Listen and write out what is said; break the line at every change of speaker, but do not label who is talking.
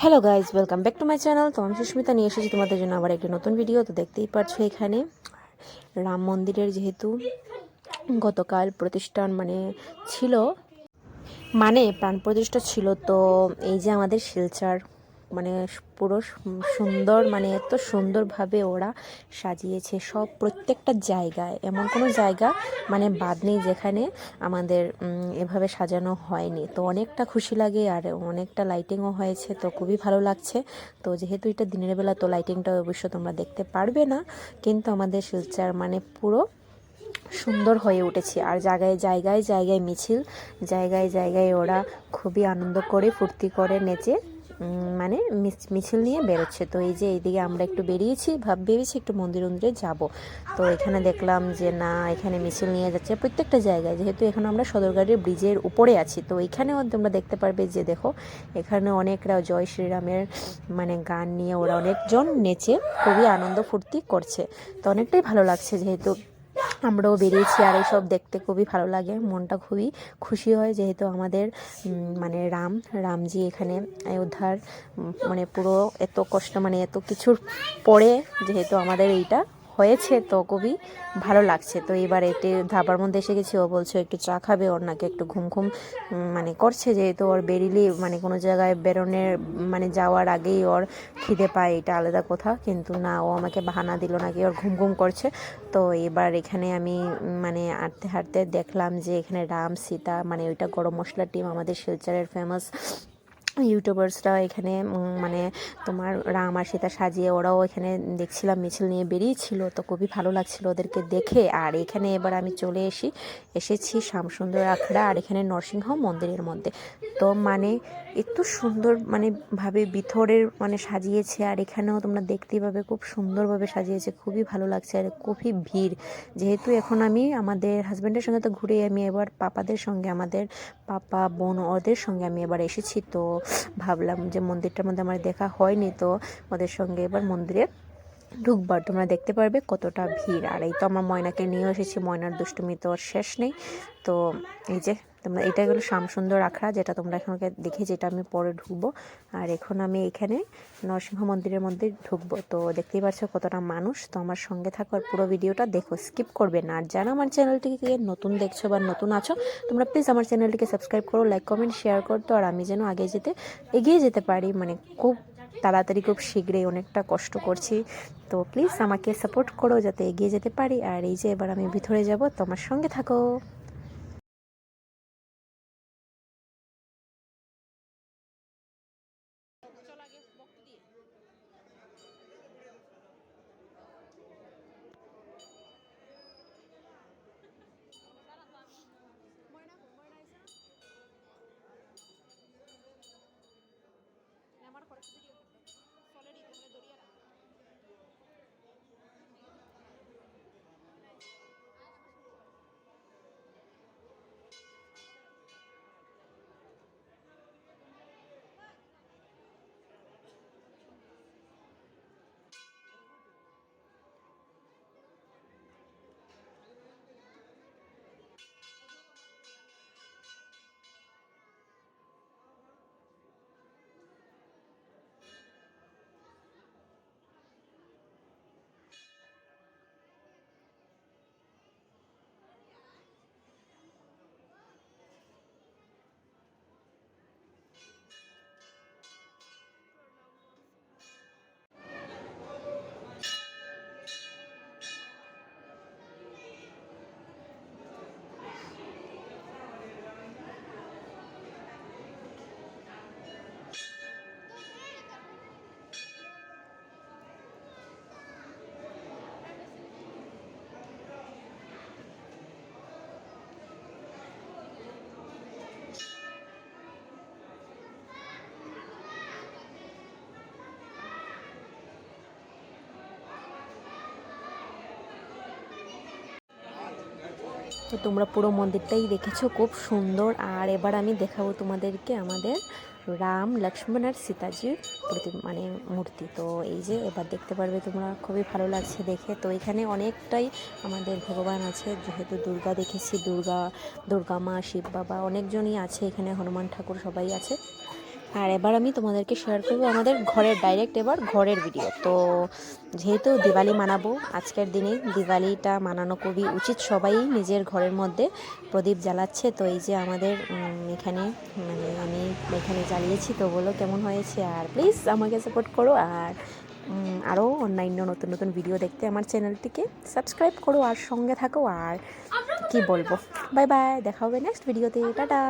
Hello guys welcome back to my channel তো আমি সুস্মিতা, নিয়ে এসেছি তোমাদের জন্য আবার একটি নতুন ভিডিও তো দেখতেই পারছ এখানে। রাম মন্দিরের যেহেতু গতকাল প্রতিষ্ঠান মানে ছিল মানে প্রাণ প্রতিষ্ঠা ছিল, তো এই যে আমাদের শিলচার মানে পুরো সুন্দর মানে এত সুন্দরভাবে ওরা সাজিয়েছে সব প্রত্যেকটা জায়গায়। এমন কোনো জায়গা মানে বাদ নেই যেখানে আমাদের এভাবে সাজানো হয়নি। তো অনেকটা খুশি লাগে আর অনেকটা লাইটিংও হয়েছে, তো খুবই ভালো লাগছে। তো যেহেতু এটা দিনের বেলা, তো লাইটিংটা অবশ্য তোমরা দেখতে পারবে না। কিন্তু আমাদের শিলচার মানে পুরো সুন্দর হয়ে উঠেছে। আর জায়গায় জায়গায় জায়গায় মিছিল, জায়গায় জায়গায় ওরা খুবই আনন্দ করে ফুর্তি করে নেচে মানে মিছ- মিছিল নিয়ে বেরোচ্ছে। তো এই যে এইদিকে আমরা একটু বেরিয়েছি, ভাব, ভেবেছি একটু মন্দির মন্দিরে যাব। তো এখানে দেখলাম যে না, এখানে মিছিল নিয়ে যাচ্ছে প্রত্যেকটা জায়গায়। যেহেতু এখন আমরা সদরঘাটের ব্রিজের উপরে আছি, তো এখানেও তোমরা দেখতে পারবে যে দেখো, এখানে অনেকরা জয় শ্রীরামের মানে গান নিয়ে ওরা অনেকজন নেচে খুবই আনন্দ ফুর্তি করছে। তো অনেকটাই ভালো লাগছে যেহেতু আমরাও বেরিয়েছি আর এইসব দেখতে খুবই ভালো লাগে, মনটা খুবই খুশি হয় যেহেতু আমাদের মানে রাম, রামজি এখানে অযোধ্যার মানে পুরো এত কষ্ট মানে এত কিছুর পরে যেহেতু আমাদের এইটা হয়েছে তো খুবই ভালো লাগছে। তো এবার একটি ধাবার মধ্যে এসে গেছি, ও বলছে একটু চা খাবে, ওর নাকি একটু ঘুম ঘুম মানে করছে, যেহেতু ওর বেরিলে মানে কোনো জায়গায় বেরোনের মানে যাওয়ার আগেই ওর খিদে পায়, এটা আলাদা কথা। কিন্তু না, ও আমাকে বাহানা দিল নাকি, ওর ঘুম ঘুম করছে। তো এবার এখানে আমি মানে হাঁটতে হাঁটতে দেখলাম যে এখানে রাম, সীতা মানে ওইটা গরম মশলা টিম, আমাদের শিলচরের ফেমাস ইউটিউবার্সরা এখানে মানে তোমার রাম আর সীতা সাজিয়ে ওরাও এখানে দেখছিলাম, মিছিল নিয়ে বেরিয়েছিল, তো খুবই ভালো লাগছিল ওদেরকে দেখে। আর এখানে এবার আমি চলে এসি, এসেছি শ্যামসুন্দর আখড়া আর এখানে নরসিংহ মন্দিরের মধ্যে। তো মানে এত সুন্দর মানে ভাবে ভিতরের মানে সাজিয়েছে, আর এখানেও তোমরা দেখতেই পাবে খুব সুন্দরভাবে সাজিয়েছে, খুবই ভালো লাগছে আর খুবই ভিড়। যেহেতু এখন আমি আমাদের হাজব্যান্ডের সঙ্গে তো ঘুরে আমি এবার পাপাদের সঙ্গে, আমাদের পাপা, বোন ওদের সঙ্গে আমি এবার এসেছি, তো ভাবলাম যে মন্দিরটার মধ্যে আমার দেখা হয়নি, তো ওদের সঙ্গে এবার মন্দিরে ঢুকবার। তোমরা দেখতে পারবে কতটা ভিড়। আর এই তো আমার ময়নাকে নিয়ে এসেছি, ময়নার দুষ্টুমি তো শেষ নেই। তো এই যে তোমরা এটা গেলো শ্যামসুন্দর আখড়া, যেটা তোমরা এখানকে দেখে যেটা আমি পরে ঢুকবো। আর এখন আমি এখানে নরসিংহ মন্দিরের মধ্যে ঢুকবো। তো দেখতেই পাচ্ছ কতটা মানুষ। তো আমার সঙ্গে থাকো আর পুরো ভিডিওটা দেখো, স্কিপ করবে না। আর যারা আমার চ্যানেলটিকে নতুন দেখছ বা নতুন আছো, তোমরা প্লিজ আমার চ্যানেলটিকে সাবস্ক্রাইব করো, লাইক, কমেন্ট, শেয়ার করতো আর আমি যেন আগে যেতে, এগিয়ে যেতে পারি মানে খুব তাড়াতাড়ি, খুব শীঘ্রই অনেকটা কষ্ট করছি। তো প্লিজ আমাকে সাপোর্ট করো যাতে এগিয়ে যেতে পারি। আর এই যে এবার আমি ভিতরে যাব তোমার সঙ্গে থাকো। তো তোমরা পুরো মন্দিরটাই দেখেছ, খুব সুন্দর। আর এবার আমি দেখাবো তোমাদেরকে আমাদের রাম লক্ষ্মণ আর সীতাজির প্রতি মানে মূর্তি। তো এই যে এবার দেখতে পারবে তোমরা, খুবই ভালো লাগছে দেখে। তো এখানে অনেকটাই আমাদের ভগবান আছে, যেহেতু দুর্গা দেখেছি, দুর্গা দুর্গা মা, শিব বাবা অনেকজনই আছে এখানে, হনুমান ঠাকুর সবাই আছে। আর এবার আমি তোমাদেরকে শেয়ার করব আমাদের ঘরের ডাইরেক্ট এবার ঘরের ভিডিও তো যেহেতু দিওয়ালি মানাবো, আজকের দিনে দিওয়ালিটা মানানো খুবই উচিত। সবাই নিজের ঘরের মধ্যে প্রদীপ জ্বালাচ্ছে। তো এই যে আমাদের এখানে মানে আমি এখানে জ্বালিয়েছি। তো বলো কেমন হয়েছে? আর প্লিজ আমাকে সাপোর্ট করো। আর আরও অন্যান্য নতুন নতুন ভিডিও দেখতে আমার চ্যানেলটিকে সাবস্ক্রাইব করো আর সঙ্গে থাকো। আর কি বলব? বাই বাই দেখা হবে নেক্সট ভিডিওতে টাটা।